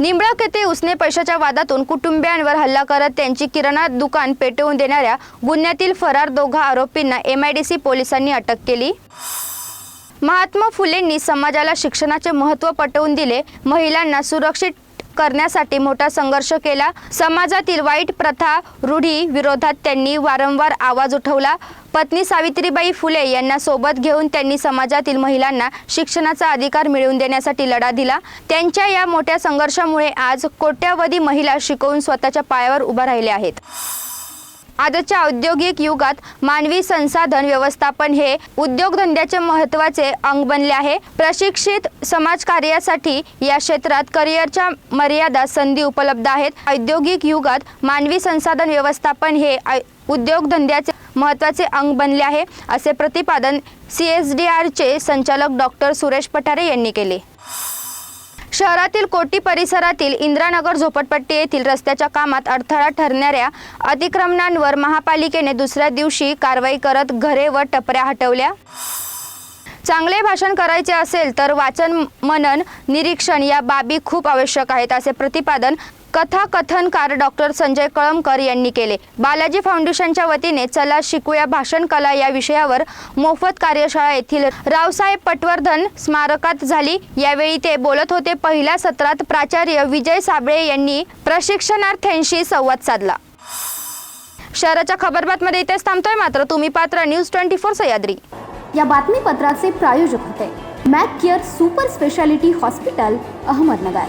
निंबळक येथे उसने पैशाच्या वादातून कुटुंबियांवर हल्ला करत त्यांची किराणा दुकान पेटवून देणाऱ्या गुन्ह्यातील फरार दोघा आरोपींना एमआयडीसी पोलिसांनी अटक केली. महात्मा फुलेंनी समाजाला शिक्षणाचे महत्त्व पटवून दिले. महिलांना सुरक्षित करण्यासाठी मोठा संघर्ष केला. समाजातील वाईट प्रथा रूढी विरोधात त्यांनी वारंवार आवाज उठवला. पत्नी सावित्रीबाई फुले यांना सोबत घेऊन त्यांनी समाजातील महिलांना शिक्षणाचा अधिकार मिळवून देण्यासाठी लढा दिला. त्यांच्या या मोठ्या संघर्षामुळे आज कोट्यावधी महिला शिकवून स्वतःच्या पायावर उभा राहिल्या आहेत. आजच्या औद्योगिक युगात मानवी संसाधन व्यवस्थापन हे उद्योगधंद्याचे महत्त्वाचे अंग बनले आहे. प्रशिक्षित समाजकार्यासाठी या क्षेत्रात करिअरच्या मर्यादा संधी उपलब्ध आहेत. औद्योगिक युगात मानवी संसाधन व्यवस्थापन हे आय- उद्योगधंद्याचे महत्त्वाचे अंग बनले आहे असे प्रतिपादन सी एस डी आरचे संचालक डॉक्टर सुरेश पठारे यांनी केले. शहरातील कोटी परिसरातील इंद्रानगर झोपडपट्टी येथील रस्त्याच्या कामात अडथळा ठरणाऱ्या अतिक्रमणांवर महापालिकेने दुसऱ्या दिवशी कारवाई करत घरे व टपऱ्या हटवल्या. चांगले भाषण करायचे असेल तर वाचन मनन निरीक्षण या बाबी खूप आवश्यक आहेत असे प्रतिपादन कथाकथनकार डॉक्टर संजय कळमकर यांनी केले. बालाजी फाउंडेशनच्या वतीने चला शिकूया भाषण कला या विषयावर मोफत कार्यशाळा येथील रावसाहेब पटवर्धन स्मारकात झाली. यावेळी ते बोलत होते. पहिल्या सत्रात प्राचार्य विजय साबळे यांनी प्रशिक्षणार्थ्यांशी संवाद साधला. शहराच्या खबरबातमध्ये इथेच थांबतोय मात्र तुम्ही पात्र. News twenty four Sahyadri. या बातमीपत्राचे प्रायोजक होते. Mac Care Super Speciality Hospital Ahmednagar.